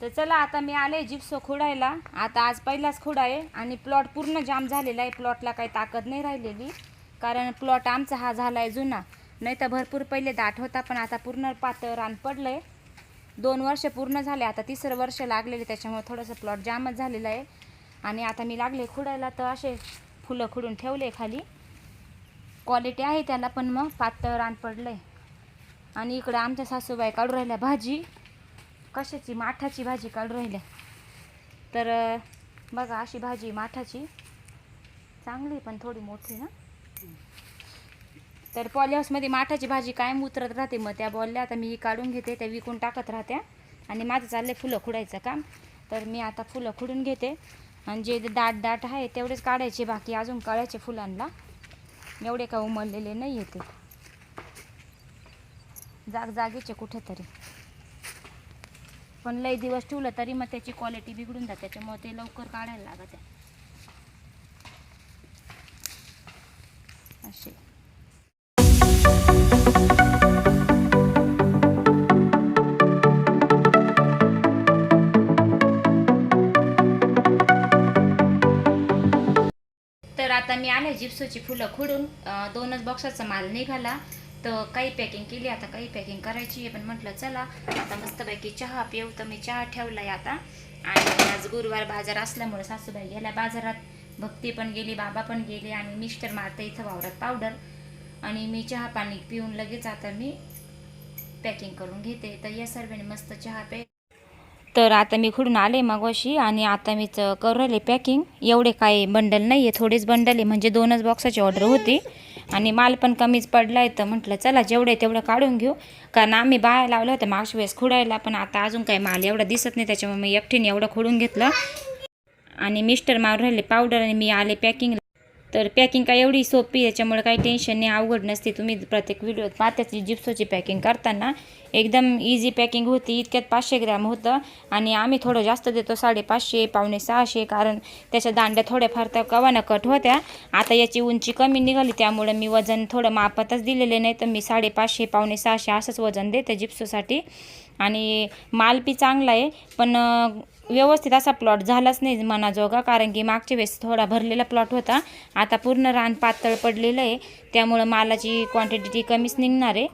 तर चला आता मी आले जिप्सो खोडायला. आता आज पहिलाच खुडा आहे आणि प्लॉट पूर्ण जाम झालेला आहे. प्लॉटला काही ताकद नाही राहिलेली कारण प्लॉट आमचा हा झाला आहे जुना. नाही तर भरपूर पहिले दाट होता पण आता पूर्ण पातळ रान पडलं आहे दोन वर्ष पूर्ण झाले आता तिसरं वर्ष लागलेले त्याच्यामुळे थोडंसं प्लॉट जामच झालेलं आहे. आणि आता मी लागले खुडायला तर असे फुलं खुडून ठेवले खाली. क्वालिटी आहे त्याला पण मग पातळ रान पडलं आहे आणि इकडं आमच्या सासूबाई काढू राहिल्या भाजी. कशाची? माठाची भाजी काढून राहिल्या. तर बघा अशी भाजी माठाची. चांगली पण थोडी मोठी ना? तर पॉलीहाऊसमध्ये माठाची भाजी कायम उतरत राहते. मग त्या बॉलल्या आता मी ही काढून घेते त्या विकून टाकत राहत्या. आणि माझं चाललं फुलं खुडायचं काम. तर मी आता फुलं खुडून घेते. आणि जे दाट दाट आहे तेवढेच काढायचे. बाकी अजून काढायचे फुलांना. एवढे का उमललेले नाही येते जाग जागेचे कुठेतरी. पण लई दिवस ठेवलं तरी मग त्याची क्वालिटी बिघडून जाते. त्याच्यामुळे ते लवकर काढायला लागत आहे. असे. तर आता मी आले जिप्सोची फुलं खुडून. दोनच बॉक्साचा माल निघाला. तर काही पॅकिंग केली आता काही पॅकिंग करायची आहे. पण म्हटलं चला आता मस्तपैकी चहा पिऊ तर मी चहा ठेवलाय आता. आणि आज गुरुवार बाजार असल्यामुळे सासूबाई गेल्या बाजारात. भक्ती पण गेली बाबा पण गेले आणि मिस्टर मारते इथं वावरात पावडर आणि मी चहा पाणी पिऊन लगेच आता मी पॅकिंग करून घेते. तर या सर्वांनी मस्त चहा पे तर आता मी खुडून आले मगोशी आणि आता मीच करू राहिले पॅकिंग एवढे काय बंडल नाही आहे थोडेच बंडल आहे. म्हणजे दोनच बॉक्साची ऑर्डर होती. आणि माल पण कमीच पडला आहे तर म्हटलं चला जेवढे तेवढं काढून घेऊ. कारण आम्ही बाया लावलं होतं मागच्या वेळेस खुडायला पण आता अजून काही माल एवढा दिसत नाही त्याच्यामुळे मी एकटीने एवढं खुडून घेतलं. आणि मिस्टर मारून राहिले पावडर आणि मी आले पॅकिंग तर पॅकिंग काय एवढी सोपी याच्यामुळे काही टेन्शन नाही अवघड नसते. तुम्ही प्रत्येक व्हिडिओत मात्याची जिप्सोची पॅकिंग करताना. एकदम इझी पॅकिंग होती इतक्यात पाचशे ग्रॅम होतं. आणि आम्ही थोडं जास्त देतो साडेपाचशे पावणे सहाशे कारण त्याच्या दांड्या थोड्याफार तर कवाना कट होत्या. आता याची उंची कमी निघाली त्यामुळे मी वजन थोडं मापातच दिलेले नाही. तर मी साडेपाचशे पावणे सहाशे असंच वजन देते जिप्सोसाठी. आणि माल बी चांगला आहे पण व्यवस्थित असा प्लॉट झालाच नाही मनाजोगा कारण की मागच्या वेळेस थोडा भरलेला प्लॉट होता. आता पूर्ण रान पातळ पडलेलं आहे. त्यामुळं मालाची क्वांटिटी कमीच निघणार आहे.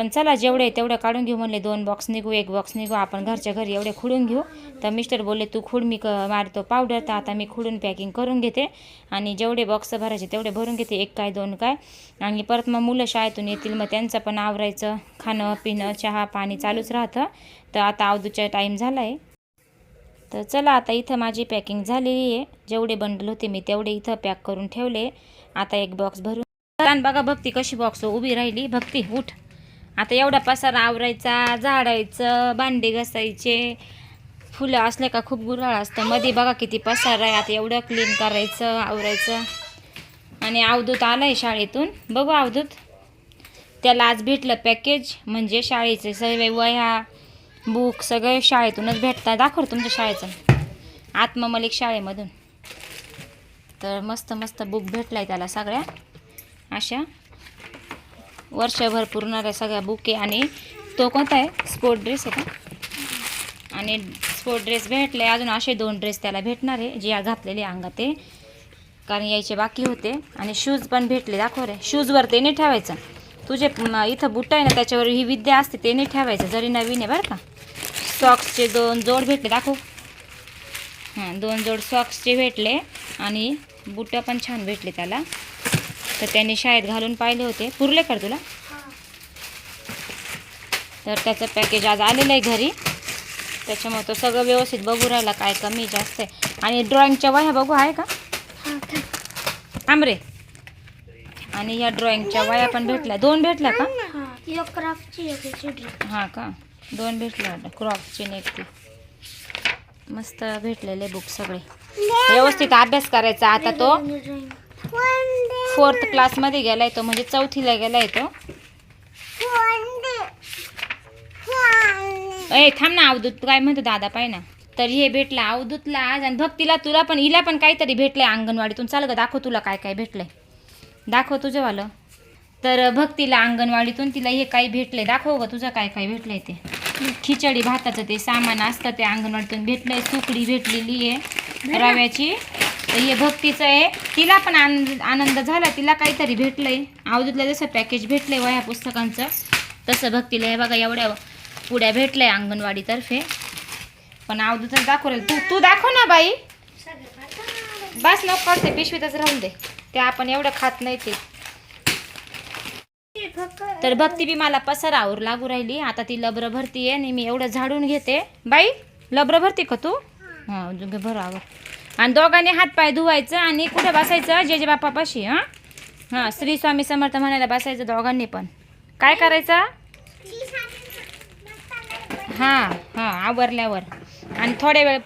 पण चला जेवढे तेवढे तेवढं काढून घेऊ म्हणले दोन बॉक्स निघू एक बॉक्स निघू आपण घरच्या घरी एवढे खुडून घेऊ. तर मिस्टर बोलले तू खुड मी क मारतो पावडर तर आता मी खुडून पॅकिंग करून घेते. आणि जेवढे बॉक्स भरायचे तेवढे भरून घेते एक काय दोन काय. आणि परत मग मुलं शाळेतून येतील मग त्यांचं पण आवरायचं. खाणं पिणं चहा पाणी चालूच राहतं. तर आता अवधूचा टाईम झाला आहे तर चला आता इथं माझी पॅकिंग झालेली आहे. जेवढे बंडल होते मी तेवढे इथं पॅक करून ठेवले. आता एक बॉक्स भरून आणि बघा भक्ती कशी बॉक्स उभी राहिली. भक्ती उठ. आता एवढा पसारा आवरायचा झाडायचं भांडे घसायचे. फुलं असले का खूप गुराळ असतं. मध्ये बघा किती पसार आहे. आता एवढं क्लीन करायचं आवरायचं. आणि अवधूत आलं आहे शाळेतून. बघू अवधूत. त्याला आज भेटलं पॅकेज म्हणजे शाळेचे सर्व वह्या बुक सगळे शाळेतूनच भेटतात. दाखव तुमच्या शाळेचं. आत्ममलिक शाळेमधून. तर मस्त मस्त बुक भेटलाय त्याला सगळ्या. अशा. वर्षभर पुरणाऱ्या सगळ्या बुके आणि तो कोणता आहे? स्पोर्ट ड्रेस आहे का? आणि स्पोर्ट ड्रेस भेटले अजून असे दोन ड्रेस त्याला भेटणार आहे जे या घातलेले अंगात ते कारण यायचे बाकी होते. आणि शूज पण भेटले दाखव रे. शूजवर ते नाही ठेवायचं. तुझे इथं बुट आहे ना त्याच्यावर ही विद्या असते ते नाही ठेवायचं. जरी नवीन आहे बरं का. सॉक्सचे दोन जोड भेटले दाखव. हां दोन जोड सॉक्सचे भेटले. आणि बुटं पण छान भेटले त्याला. तर त्यांनी शाळेत घालून पाहिले होते. पुरले कर तुला? तर त्याचं पॅकेज आज आलेलं आहे घरी. त्याच्यामुळे तो सगळं व्यवस्थित बघू राहिला काय कमी जास्त आहे. आणि ड्रॉइंगच्या वह्या बघू आहे का? आमरे. आणि या ड्रॉइंगच्या वह्या पण भेटल्या. दोन भेटल्या का? हा हां का? दोन भेटल्या क्रॉपची ती. मस्त भेटलेले बुक सगळे. व्यवस्थित अभ्यास करायचा आता तो. फोर्थ क्लासमध्ये गेलाय तो म्हणजे चौथीला गेलाय तो. ए थांब ना अवधूत. काय म्हणतो दादा पाय ना. तर हे भेटलं अवधूतला आज आणि भक्तीला तुला पण हिला पण काहीतरी भेटलंय अंगणवाडीतून. चाल ग दाखव तुला काय काय भेटलंय. दाखव तुझंवालं तर भक्तीला अंगणवाडीतून तिला हे काही भेटलंय. दाखव ग तुझं काय काय भेटलंय ते. खिचडी भाताचं ते सामान असतं ते अंगणवाडीतून भेटलंय. सुकडी भेटलेली आहे. रव्याची. तर हे भक्तीचं आहे. तिला पण आनंद आनंद झाला. तिला काहीतरी भेटलंय. अवधूतला जसं पॅकेज भेटलंय वह्या पुस्तकांचं. तसं भक्तीला हे बघा एवढ्या पुड्या भेटलंय अंगणवाडीतर्फे पण अवधूतच दाखवलं तू तू दाखव ना बाई. बस नको करते पिशवीतच राहून दे. ते आपण एवढं खात नाही ते. तर भक्ती बी मला पसरावर लागू राहिली. आता ती लब्र भरती आहे आणि मी एवढं झाडून घेते. बाई लब्र भरती का तू? हां भरावर आणि दोघांनी हात पाय धुवायचं आणि कुठे बसायचं? जे जे बापापाशी हां? हां श्री स्वामी समर्थ म्हणायला बसायचं दोघांनी पण. काय करायचं? हां हां आवरल्यावर. आणि थोड्या वेळ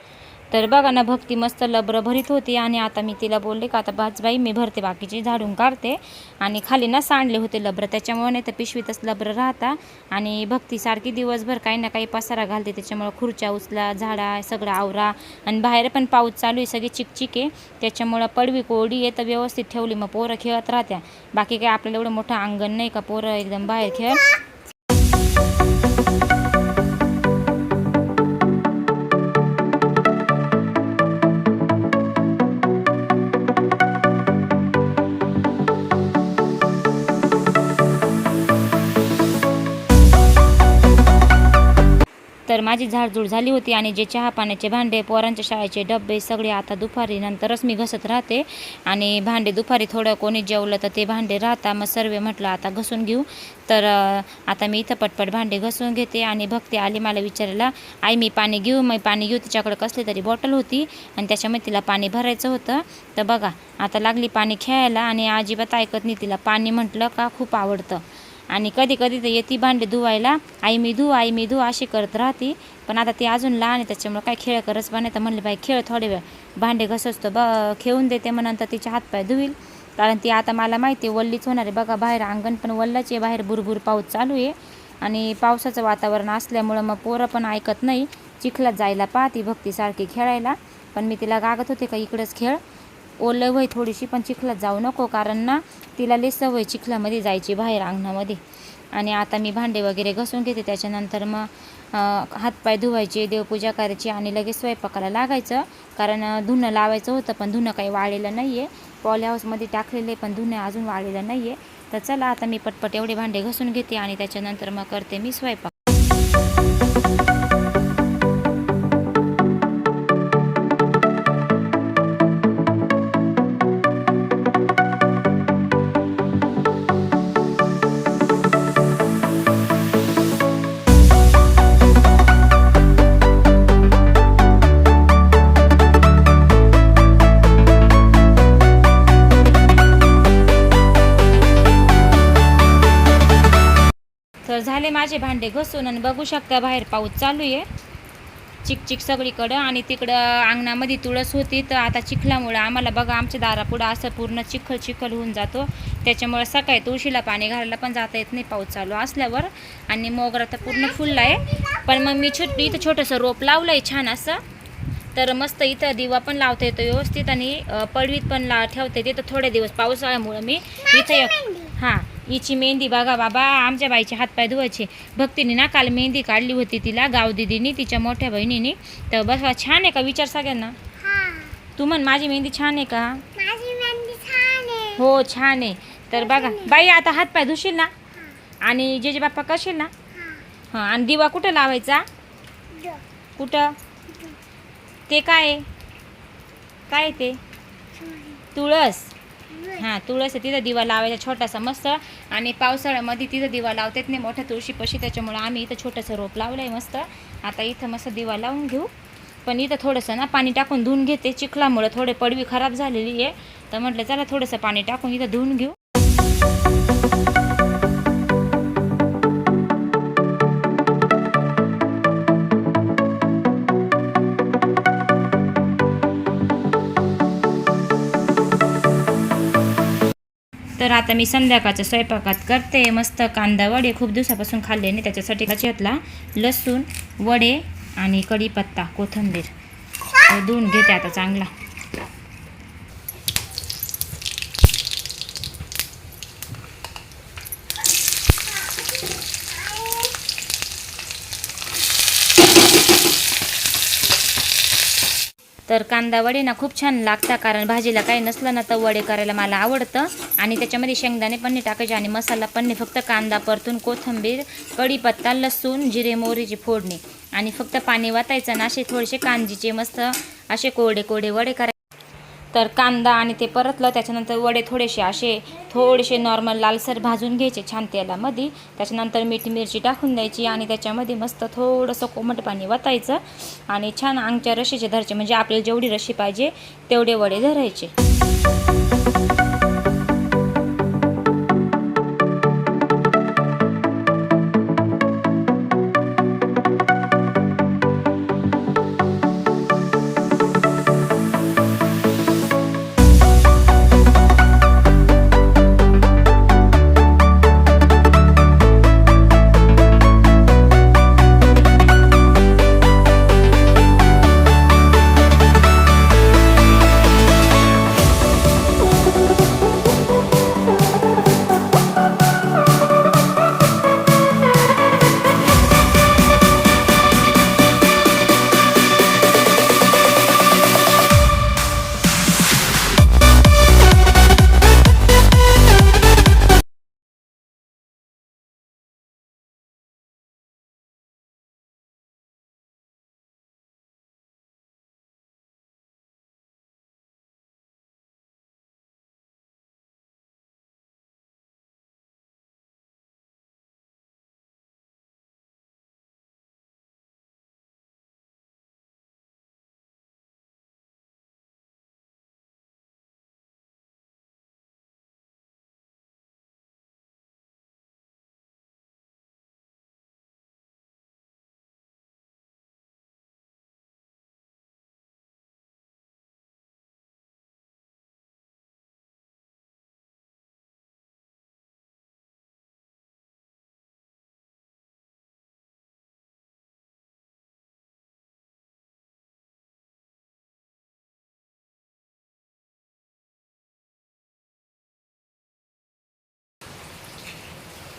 तर बघा ना भक्ती मस्त लबरं भरीत होती आणि आता मी तिला बोलले का आता भाजबाई बाई मी भरते बाकीचे झाडून काढते. आणि खाली ना सांडले होते लबरं त्याच्यामुळे नाही तर पिशवीतच लबरं राहता. आणि भक्ती सारखी दिवसभर काही ना काही पसारा घालते त्याच्यामुळे खुर्च्या उचला झाडा सगळं आवरा. आणि बाहेर पण पाऊस चालू आहे सगळी चिकचिक आहे. त्याच्यामुळं पडवी कोरडी आहे तर व्यवस्थित ठेवली मग पोरं खेळत राहत्या. बाकी काय आपल्याला एवढं मोठं अंगण नाही का पोरं एकदम बाहेर खेळ. तर माझी झाडझूड झाली होती आणि जे चहा पाण्याचे भांडे पोरांच्या शाळेचे डबे सगळे आता दुपारी नंतरच मी घसत राहते. आणि भांडे दुपारी थोडं कोणी जेवलं तर ते भांडे राहता. मग सर्व म्हटलं आता घसून घेऊ. तर आता मी इथं पटपट भांडे घसून घेते आणि भक्ती आली मला विचारायला आई मी पाणी घेऊ? मी पाणी घेऊ? तिच्याकडे कसली तरी बॉटल होती. आणि त्याच्यामध्ये तिला पाणी भरायचं होतं. तर बघा आता लागली पाणी खेळायला आणि अजिबात ऐकत नाही तिला पाणी म्हटलं का? खूप आवडतं. आणि कधी कधी तर येते भांडे धुवायला. आई मी धुवा आई मी धुवा अशी करत राहते. पण आता ती अजून लहान आहे त्याच्यामुळे काय खेळ करच बनायचं म्हणले बाई खेळ थोडे वेळ. भांडे घससतो ब खेळून देते मग नंतर तिचे हातपाय धुईल कारण ती आता मला माहिती आहे वल्लीच होणार आहे. बघा बाहेर अंगण पण वल्लाच आहे बाहेर भुरभुर पाऊस चालू आहे. आणि पावसाचं वातावरण असल्यामुळं मग पोरं पण ऐकत नाही. चिखलात जायला पाहती भक्तीसारखी खेळायला. पण मी तिला गागत होते का इकडंच खेळ. ओलं वय थोडीशी पण चिखलात जाऊ नको कारण ना तिला लई सवय चिखलामध्ये जायची बाहेर अंगणामध्ये. आणि आता मी भांडे वगैरे घसून घेते त्याच्यानंतर मग हातपाय धुवायचे देवपूजा करायची आणि लगेच स्वयंपाकाला लागायचं. कारण धुणं लावायचं होतं पण धुणं काही वाळलेलं नाही आहे पॉली हाऊसमध्ये टाकलेलं आहे पण धुणं अजून वाळलेलं नाही आहे तर चला आता मी पटपट एवढे भांडे घसून घेते आणि त्याच्यानंतर मग करते मी स्वयंपाक. माझे भांडे घसून आणि बघू शकता बाहेर पाऊस चालू आहे. चिकचिक सगळीकडं आणि तिकडं अंगणामध्ये तुळस होती तर आता चिखलामुळं आम्हाला बघा आमच्या दारापुढं असं पूर्ण चिखल चिखल होऊन जातो. त्याच्यामुळं सकाळी तुळशीला पाणी घालायला पण जाता येत नाही पाऊस चालू असल्यावर. आणि मोगरा तर पूर्ण फुलला आहे. पण मग मी छोट इथं छोटंसं रोप लावलं आहे छान असं. तर मस्त इथं दिवा पण लावता येतो व्यवस्थित आणि पडवीत पण ला ठेवता येते. तर थोडे दिवस पावसाळ्यामुळं मी इथं हां. हिची मेहंदी बघा बाबा आमच्या बाईचे हातपाय धुवायचे भक्तीने ना काल मेहंदी काढली होती तिला गाव दिदीनी तिच्या मोठ्या बहिणीने तर बस छान आहे का विचार सगळ्यांना तू म्हण माझी मेहंदी छान आहे का हो छान आहे तर बघा बाई आता हातपाय धुशील ना आणि जे जे बाप्पा करशील ना हां आणि दिवा कुठं लावायचा कुठं ते काय आहे? काय ते तुळस हां तुळस आहे तिथं दिवा लावायचा छोटासा मस्त. आणि पावसाळ्यामध्ये तिथं दिवा लावतात नाही मोठ्या तुळशीपाशी त्याच्यामुळं आम्ही इथं छोटंसं रोप लावलं आहे मस्त. आता इथं मस्त दिवा लावून घेऊ. पण इथं थोडंसं ना पाणी टाकून धुवून घेते. चिखलामुळं थोडे पडवी खराब झालेली आहे. तर म्हटलं चला थोडंसं पाणी टाकून इथं धुवून घेऊ. तर आता मी संध्याकाळच्या स्वयंपाकात करते. मस्त कांदा वडे खूप दिवसापासून खाल्ले नाही. त्याच्यासाठी घेतला लसूण वडे आणि कढीपत्ता कोथिंबीर. धुवून घेते आता चांगला. तर कांदा वडे ना खूप छान लागतात कारण भाजीला काही नसलं ना तर वडे करायला मला आवडतं. आणि त्याच्यामध्ये शेंगदाणे पण टाकायचे आणि मसाला पण फक्त कांदा परतून कोथिंबीर कढीपत्ता लसूण जिरे मोहरीची फोडणी. आणि फक्त पाणी वाटायचं ना असे थोडेसे कांजीचे मस्त असे कोरडे कोरडे वडे करायचे. तर कांदा आणि ते परतलं त्याच्यानंतर वडे थोडेसे असे थोडेसे नॉर्मल लालसर भाजून घ्यायचे छान तेलामध्ये. त्याच्यानंतर मीठ मिरची टाकून द्यायची आणि त्याच्यामध्ये मस्त थोडंसं कोमट पाणी वतायचं आणि छान अंगच्या रशीचे धरायचे म्हणजे आपल्याला जेवढी रशी पाहिजे तेवढे वडे धरायचे.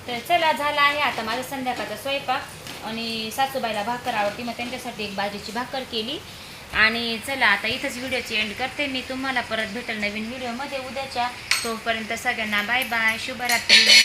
तर चला झाला आहे. आता माझा संध्याकाळचा स्वयंपाक. आणि सासूबाईला भाकर आवडती मग त्यांच्यासाठी एक बाजूची भाकर केली. आणि चला आता इथंच व्हिडिओची एंड करते. मी तुम्हाला परत भेटेल नवीन व्हिडिओमध्ये. उद्याच्या तोपर्यंत सगळ्यांना बाय बाय. शुभरात्री.